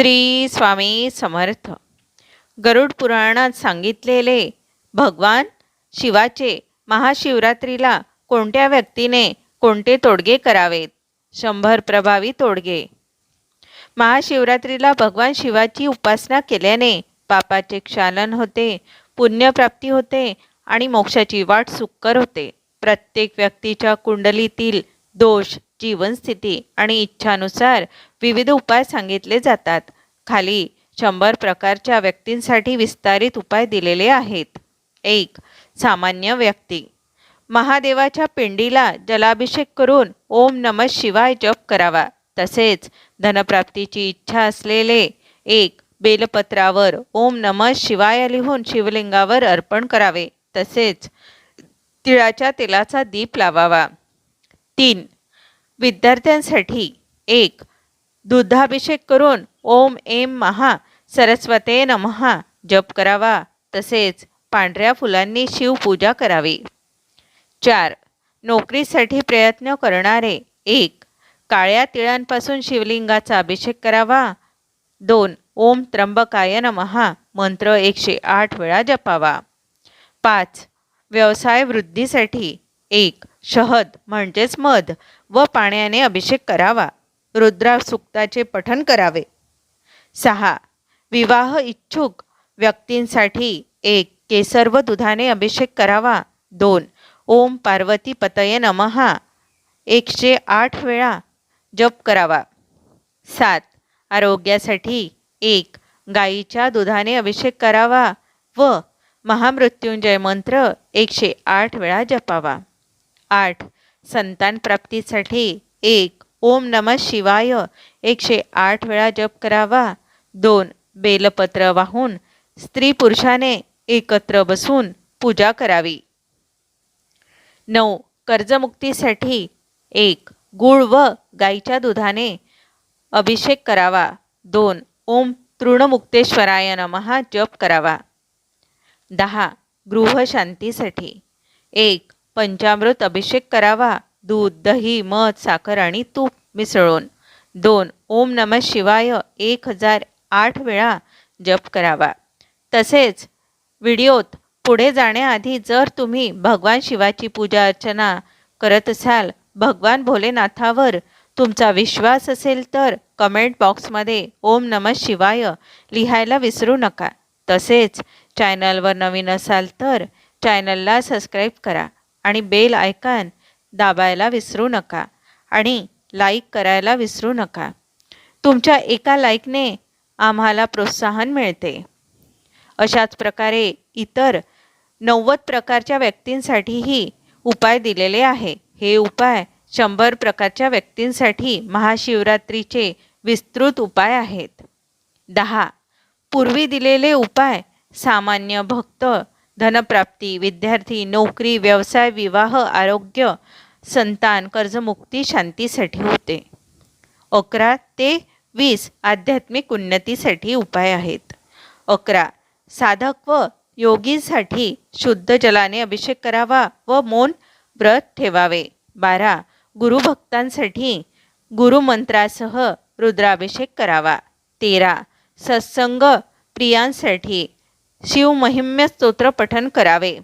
श्री स्वामी समर्थ. गरुड पुराणात सांगितलेले भगवान शिवाचे महाशिवरात्रीला कोणत्या व्यक्तीने कोणते तोडगे करावेत? शंभर प्रभावी तोडगे. महाशिवरात्रीला भगवान शिवाची उपासना केल्याने पापाचे क्षालन होते पुण्यप्राप्ती होते आणि मोक्षाची वाट सुकर होते. प्रत्येक व्यक्तीच्या कुंडलीतील दोष जीवनस्थिती आणि इच्छानुसार विविध उपाय सांगितले जातात. खाली शंभर प्रकारच्या व्यक्तींसाठी विस्तारित उपाय दिलेले आहेत. एक सामान्य व्यक्ती. महादेवाच्या पिंडीला जलाभिषेक करून ओम नम शिवाय जप करावा. तसेच धनप्राप्तीची इच्छा असलेले एक बेलपत्रावर ओम नम शिवाय लिहून शिवलिंगावर अर्पण करावे. तसेच तिळाच्या तेलाचा दीप लावावा. तीन विद्यार्थ्यांसाठी एक दुधाभिषेक करून ओम एम महा सरस्वते नमहा जप करावा. तसेच पांढऱ्या फुलांनी शिवपूजा करावी. चार नोकरीसाठी प्रयत्न करणारे. एक काळ्या तिळांपासून शिवलिंगाचा अभिषेक करावा. दोन ओम त्र्यंबकाय नमहा मंत्र एकशे आठ वेळा जपावा. पाच व्यवसाय वृद्धीसाठी. एक शहद म्हणजेच मध व पाण्याने अभिषेक करावा. रुद्रा सुक्ताचे पठण करावे. सहा. विवाह इच्छुक व्यक्तींसाठी एक केसर व दुधाने अभिषेक करावा. दोन. ओम पार्वती पतये नमहा. एकशे आठ वेळा जप करावा. सात. आरोग्यासाठी एक गाईच्या दुधाने अभिषेक करावा व महामृत्युंजय मंत्र एकशे आठ वेळा जपावा. आठ. संतान प्राप्तीसाठी एक. ओम नम शिवाय. एकशे आठ वेळा जप करावा. दोन. बेलपत्र वाहून. स्त्री पुरुषाने एकत्र बसून पूजा करावी. नऊ. कर्जमुक्तीसाठी एक. गुळ व गाईच्या दुधाने अभिषेक करावा. दोन. ओम तृणमुक्तेश्वराय नमहा जप करावा. दहा. गृहशांतीसाठी एक. पंचामृत अभिषेक करावा. दूध दही मध साखर आणि तूप मिसळून. दोन ओम नम शिवाय एक हजार आठ वेळा जप करावा. तसेच व्हिडिओत पुढे जाण्याआधी जर तुम्ही भगवान शिवाची पूजा अर्चना करत असाल भगवान भोलेनाथावर तुमचा विश्वास असेल तर कमेंट बॉक्समध्ये ओम नम शिवाय लिहायला विसरू नका. तसेच चॅनलवर नवीन असाल तर चॅनलला सबस्क्राईब करा. आणि बेल आयकॉन दाबायला विसरू नका आणि लाईक करायला विसरू नका. तुमच्या एका लाईकने आम्हाला प्रोत्साहन मिळते. अशाच प्रकारे इतर नव्वद प्रकारच्या व्यक्तींसाठीही उपाय दिलेले आहे. हे उपाय शंभर प्रकारच्या व्यक्तींसाठी महाशिवरात्रीचे विस्तृत उपाय आहेत. दहा. पूर्वी दिलेले उपाय सामान्य भक्त धनप्राप्ती विद्यार्थी नोकरी व्यवसाय विवाह आरोग्य संतान कर्जमुक्ती शांतीसाठी होते. अकरा ते वीस आध्यात्मिक उन्नतीसाठी उपाय आहेत. अकरा साधक व योगीसाठी शुद्ध जलाने अभिषेक करावा व मौन व्रत ठेवावे. बारा गुरुभक्तांसाठी गुरुमंत्रासह रुद्राभिषेक करावा. तेरा सत्संग प्रियांसाठी शिवमहिम्य स्तोत्र पठन करावे.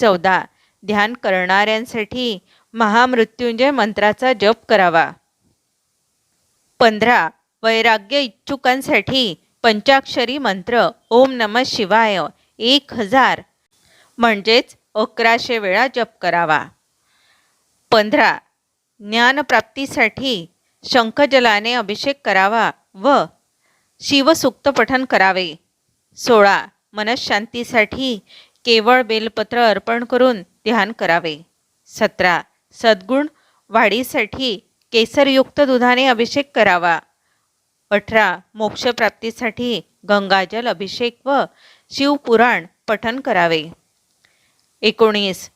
चौदा. ध्यान करणाऱ्यांसाठी महामृत्युंजय मंत्राचा जप करावा. पंधरा. वैराग्य इच्छुकांसाठी पंचाक्षरी मंत्र ओम नम शिवाय एक हजार. म्हणजेच अकराशे वेळा जप करावा. पंधरा. ज्ञानप्राप्तीसाठी शंखजलाने अभिषेक करावा व शिवसुक्त पठन करावे. सोळा. मनशांतीसाठी केवळ बेलपत्र अर्पण करून ध्यान करावे. सतरा. सद्गुण वाढीसाठी केसरयुक्त दुधाने अभिषेक करावा. अठरा. मोक्षप्राप्तीसाठी गंगाजल अभिषेक व शिवपुराण पठन करावे. एकोणीस.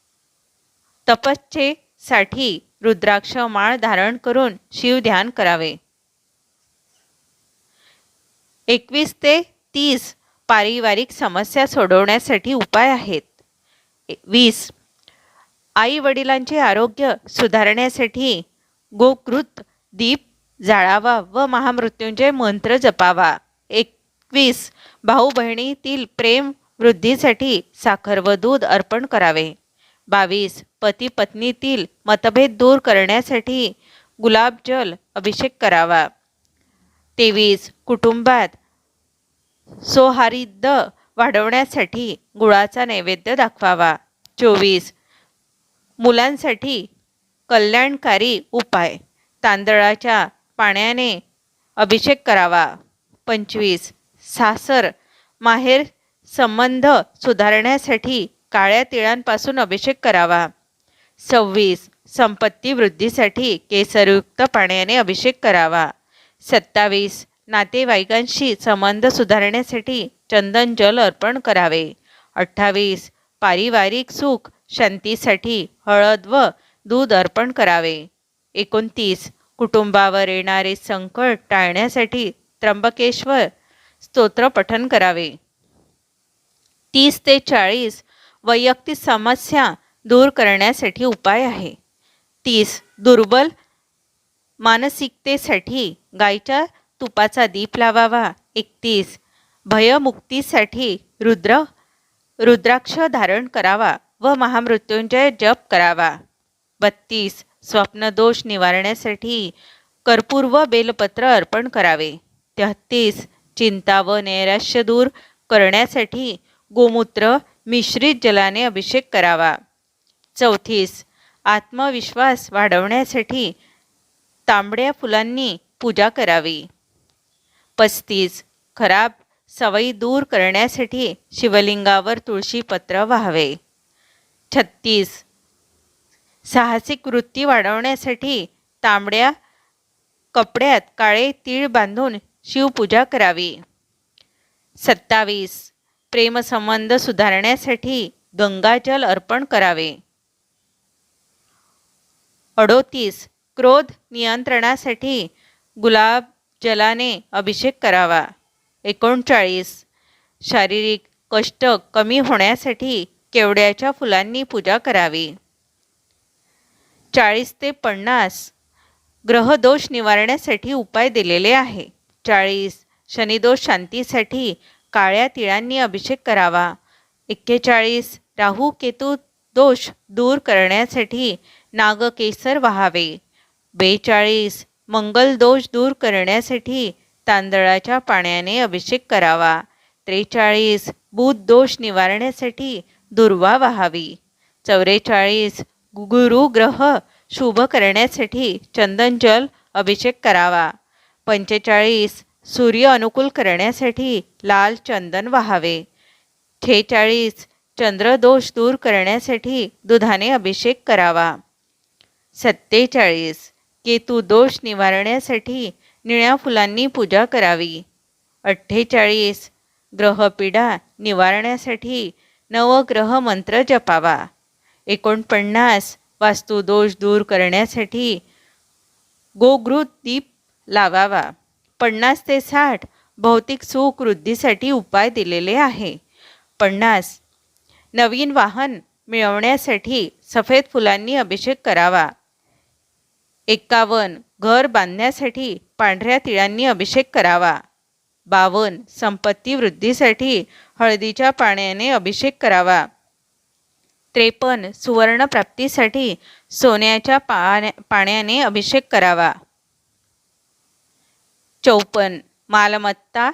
तपश्चेसाठी रुद्राक्ष माळ धारण करून शिवध्यान करावे. एकवीस ते तीस. पारिवारिक समस्या सोडवण्यासाठी उपाय आहेत. वीस आई वडिलांचे आरोग्य सुधारण्यासाठी गोकृत दीप जाळावा व महामृत्युंजय मंत्र जपावा. एकवीस भाऊ बहिणीतील प्रेम वृद्धीसाठी साखर व दूध अर्पण करावे. बावीस पती पत्नीतील मतभेद दूर करण्यासाठी गुलाबजल अभिषेक करावा. तेवीस कुटुंबात सौहार्द वाढवण्यासाठी गुळाचा नैवेद्य दाखवावा. चोवीस. मुलांसाठी कल्याणकारी उपाय. तांदळाच्या पाण्याने अभिषेक करावा. पंचवीस. सासर माहेर संबंध सुधारण्यासाठी काळ्या तिळांपासून अभिषेक करावा. सव्वीस. संपत्ती वृद्धीसाठी केसरयुक्त पाण्याने अभिषेक करावा. सत्तावीस. नातेवाईकांशी संबंध सुधारण्यासाठी चंदन जल अर्पण करावे. अठ्ठावीस. पारिवारिक सुख शांतीसाठी हळद व दूध अर्पण करावे. एकोणतीस. कुटुंबावर येणारे संकट टाळण्यासाठी त्र्यंबकेश्वर स्तोत्र पठन करावे. तीस ते चाळीस. वैयक्तिक समस्या दूर करण्यासाठी उपाय आहे. तीस. दुर्बल मानसिकतेसाठी गायच्या तुपाचा दीप लावावा. एकतीस. भयमुक्तीसाठी रुद्र रुद्राक्ष धारण करावा व महामृत्युंजय जप करावा. बत्तीस. स्वप्नदोष निवारण्यासाठी कर्पूर व बेलपत्र अर्पण करावे. तेहत्तीस चिंता व नैराश्य दूर करण्यासाठी गोमूत्र मिश्रित जलाने अभिषेक करावा. चौतीस. आत्मविश्वास वाढवण्यासाठी तांबड्या फुलांनी पूजा करावी. पस्तीस. खराब सवयी दूर करण्यासाठी शिवलिंगावर तुळशीपत्र व्हावे. छत्तीस. साहसिक वृत्ती वाढवण्यासाठी तांबड्या कपड्यात काळे तीळ बांधून शिवपूजा करावी. सत्तावीस. प्रेमसंबंध सुधारण्यासाठी गंगाजल अर्पण करावे. अडोतीस. क्रोध नियंत्रणासाठी गुलाब जलाने अभिषेक करावा. एकोणचाळीस. शारीरिक कष्ट कमी होण्यासाठी केवड्याच्या फुलांनी पूजा करावी. चाळीस ते पन्नास. ग्रहदोष निवारण्यासाठी उपाय दिलेले आहे. चाळीस. शनिदोष शांतीसाठी काळ्या तिळांनी अभिषेक करावा. एक्केचाळीस. राहू केतू दोष दूर करण्यासाठी नागकेसर व्हावे. बेचाळीस. मंगल दोष दूर करण्यासाठी तांदळाच्या पाण्याने अभिषेक करावा. त्रेचाळीस बुध दोष निवारण्यासाठी दुर्वा वाहावी. चौवेचाळीस गुरु ग्रह शुभ करण्यासाठी चंदन जल अभिषेक करावा. पंचेचाळीस सूर्य अनुकूल करण्यासाठी लाल चंदन वाहावे. छेचाळीस चंद्रदोष दूर करण्यासाठी दुधाने अभिषेक करावा. सत्तेचाळीस केतू दोष निवारण्यासाठी निळ्या फुलांनी पूजा करावी. अठ्ठेचाळीस. ग्रहपीडा निवारण्यासाठी नवग्रह मंत्र जपावा. एकोणपन्नास. वास्तुदोष दूर करण्यासाठी गोघृत दीप लावावा. पन्नास ते साठ भौतिक सुख वृद्धीसाठी उपाय दिलेले आहे. पन्नास. नवीन वाहन मिळवण्यासाठी सफेद फुलांनी अभिषेक करावा. एकावन्न. घर बांधण्यासाठी पांढऱ्या तिळांनी अभिषेक करावा. बावन संपत्ती वृद्धीसाठी हळदीच्या पाण्याने अभिषेक करावा. त्रेपन्न. सुवर्णप्राप्तीसाठी सोन्याच्या पाण्या पाण्याने अभिषेक करावा. चौपन्न. मालमत्ता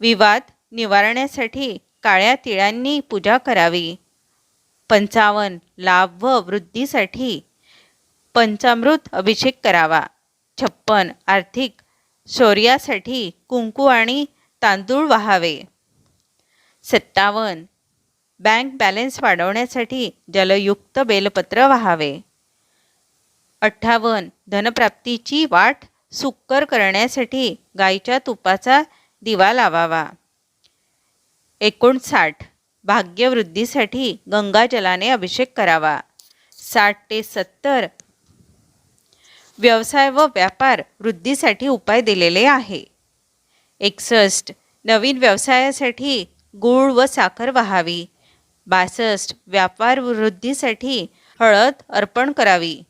विवाद निवारण्यासाठी काळ्या तिळांनी पूजा करावी. पंचावन्न. लाभ व वृद्धीसाठी पंचामृत अभिषेक करावा. छप्पन. आर्थिक. शौर्यासाठी कुंकू आणि तांदूळ वहावे. सत्तावन्न. बँक बॅलन्स वाढवण्यासाठी जलयुक्त बेलपत्र व्हावे. अठ्ठावन्न. धनप्राप्तीची वाट सुकर करण्यासाठी गाईच्या तुपाचा दिवा लावावा. एकोणसाठ. भाग्यवृद्धीसाठी गंगाजलाने अभिषेक करावा. साठ ते सत्तर. व्यवसाय व व्यापार वृद्धीसाठी उपाय दिलेले आहे. एकसष्ट नवीन व्यवसायासाठी गूळ व साखर व्हावी. बासष्ट व्यापार वृद्धीसाठी हळद अर्पण करावी.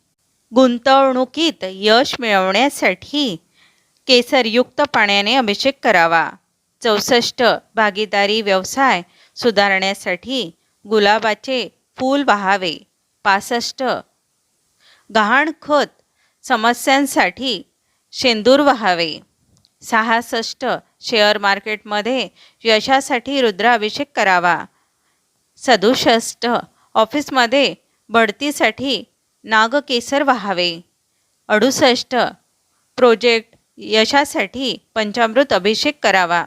गुंतवणुकीत यश मिळवण्यासाठी केसरयुक्त पाण्याने अभिषेक करावा. चौसष्ट भागीदारी व्यवसाय सुधारण्यासाठी गुलाबाचे फूल वाहावे. पासष्ट गहाणखत समस्यांसाठी शेंदूर व्हावे. सहासष्ट शेअर मार्केटमध्ये यशासाठी रुद्राभिषेक करावा. सदुसष्ट ऑफिसमध्ये बढतीसाठी नागकेसर व्हावे. अडुसष्ट प्रोजेक्ट यशासाठी पंचामृत अभिषेक करावा.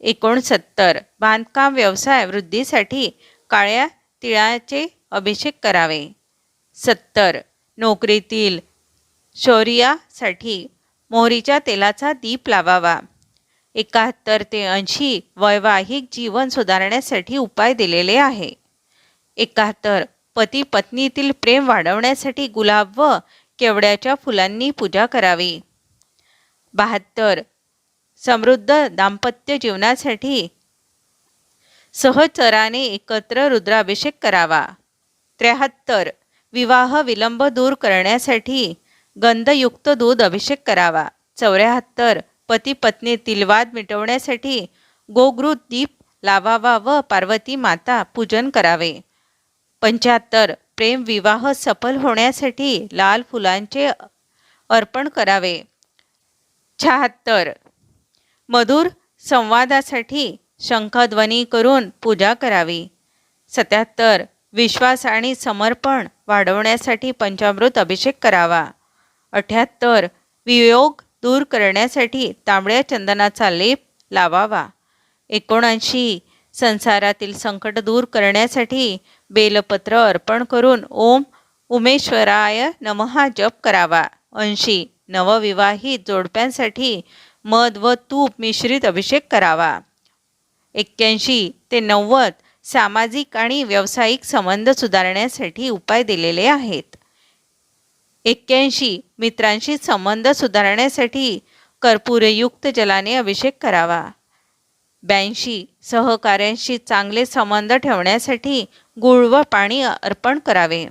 एकोणसत्तर बांधकाम व्यवसाय वृद्धीसाठी काळ्या तिळाचे अभिषेक करावे. सत्तर नोकरीतील शौर्यासाठी मोहरीच्या तेलाचा दीप लावावा. एकाहत्तर ते ऐंशी वैवाहिक जीवन सुधारण्यासाठी उपाय दिलेले आहे. एकाहत्तर पती पत्नीतील प्रेम वाढवण्यासाठी गुलाब व केवड्याच्या फुलांनी पूजा करावी. बहात्तर समृद्ध दाम्पत्य जीवनासाठी सहचराने एकत्र रुद्राभिषेक करावा. त्र्याहत्तर विवाह विलंब दूर करण्यासाठी गंधयुक्त दूध अभिषेक करावा. चौऱ्याहत्तर. पती पत्नीतील वाद मिटवण्यासाठी गोगृत दीप लावावा व पार्वती माता पूजन करावे. पंच्याहत्तर. प्रेम विवाह सफल होण्यासाठी लाल फुलांचे अर्पण करावे. शहात्तर मधुर संवादासाठी शंखध्वनी करून पूजा करावी. सत्याहत्तर. विश्वास आणि समर्पण वाढवण्यासाठी पंचामृत अभिषेक करावा. अठ्याहत्तर. वियोग दूर करण्यासाठी तांबड्या चंदनाचा लेप लावावा. एकोणऐंशी. संसारातील संकट दूर करण्यासाठी बेलपत्र अर्पण करून ओम उमेश्वराय नमहा जप करावा. ऐंशी. नवविवाहित जोडप्यांसाठी मध व तूप मिश्रित अभिषेक करावा. एक्क्याऐंशी. ते नव्वद सामाजिक आणि व्यावसायिक संबंध सुधारण्यासाठी उपाय दिलेले आहेत. एक्क्याऐंशी मित्रांशी संबंध सुधारण्यासाठी कर्पूरयुक्त जलाने अभिषेक करावा. ब्याऐंशी सहकाऱ्यांशी चांगले संबंध ठेवण्यासाठी गुळ व पाणी अर्पण करावे.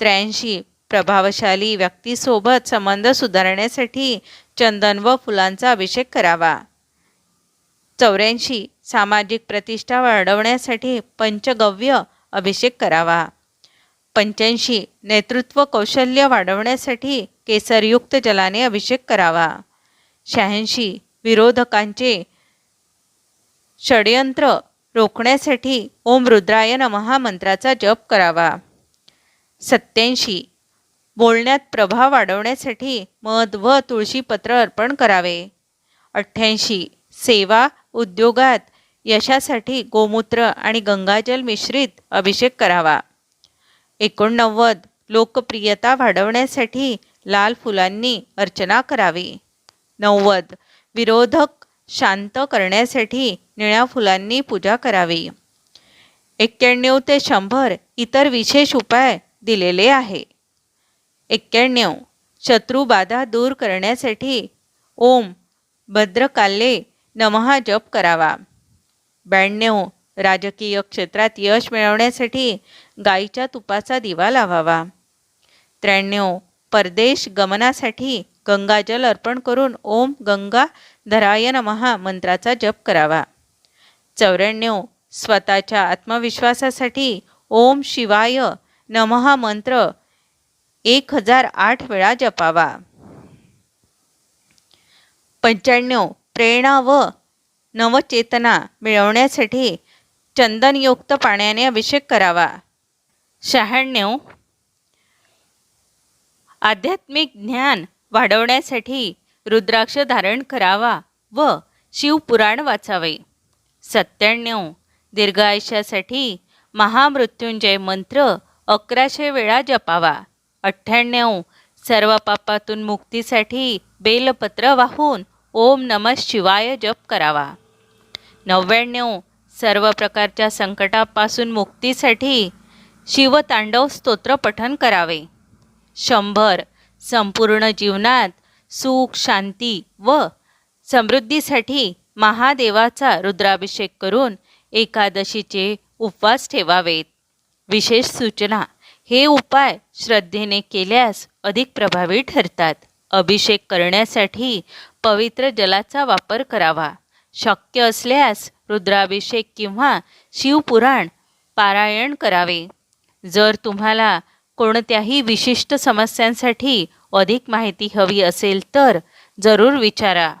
त्र्याऐंशी प्रभावशाली व्यक्तीसोबत संबंध सुधारण्यासाठी चंदन व फुलांचा अभिषेक करावा. चौऱ्याऐंशी सामाजिक प्रतिष्ठा वाढवण्यासाठी पंचगव्य अभिषेक करावा. पंच्याऐंशी. नेतृत्व कौशल्य वाढवण्यासाठी केसरयुक्त जलाने अभिषेक करावा. शहाऐंशी. विरोधकांचे षडयंत्र रोखण्यासाठी ओम रुद्राय नमहा मंत्राचा जप करावा. सत्याऐंशी बोलण्यात प्रभाव वाढवण्यासाठी मध व तुळशीपत्र अर्पण करावे. अठ्ठ्याऐंशी. सेवा उद्योगात यशासाठी गोमूत्र आणि गंगाजल मिश्रित अभिषेक करावा. एकोणनव्वद लोकप्रियता वाढवण्यासाठी लाल फुलांनी अर्चना करावी. नव्वद विरोधक शांत करण्यासाठी निळ्या फुलांनी पूजा करावी. एक्क्याण्णव ते शंभर इतर विशेष उपाय दिलेले आहे. एक्क्याण्णव शत्रुबाधा दूर करण्यासाठी ओम भद्रकाल्ये नमहा जप करावा. ब्याण्णव राजकीय क्षेत्रात यश मिळवण्यासाठी गाईच्या तुपाचा दिवा लावावा. त्र्याण्णव परदेश गमनासाठी गंगाजल अर्पण करून ओम गंगा धराय नमहा मंत्राचा जप करावा. चौऱ्याण्णव स्वतःच्या आत्मविश्वासासाठी ओम शिवाय नमहा मंत्र एक हजार आठ वेळा जपावा. पंच्याण्णव प्रेरणा व नवचेतना मिळवण्यासाठी चंदनयुक्त पाण्याने अभिषेक करावा. शहाण्णव. आध्यात्मिक ज्ञान वाढवण्यासाठी रुद्राक्ष धारण करावा व शिवपुराण वाचावे. सत्त्याण्णव. दीर्घायुष्यासाठी महामृत्युंजय मंत्र अकराशे वेळा जपावा. अठ्ठ्याण्णव. सर्व पापातून मुक्तीसाठी बेलपत्र वाहून ओम नम शिवाय जप करावा. नव्याण्णव. सर्व प्रकारच्या संकटापासून मुक्तीसाठी शिवतांडव स्तोत्र पठन करावे. शंभर संपूर्ण जीवनात सुख शांती व समृद्धीसाठी महादेवाचा रुद्राभिषेक करून एकादशीचे उपवास ठेवावेत. विशेष सूचना हे उपाय श्रद्धेने केल्यास अधिक प्रभावी ठरतात. अभिषेक करण्यासाठी पवित्र जलाचा वापर करावा. शक्य असल्यास रुद्राभिषेक किंवा शिवपुराण पारायण करावे. जर तुम्हाला कोणत्याही विशिष्ट समस्यांसाठी अधिक माहिती हवी असेल तर जरूर विचारा.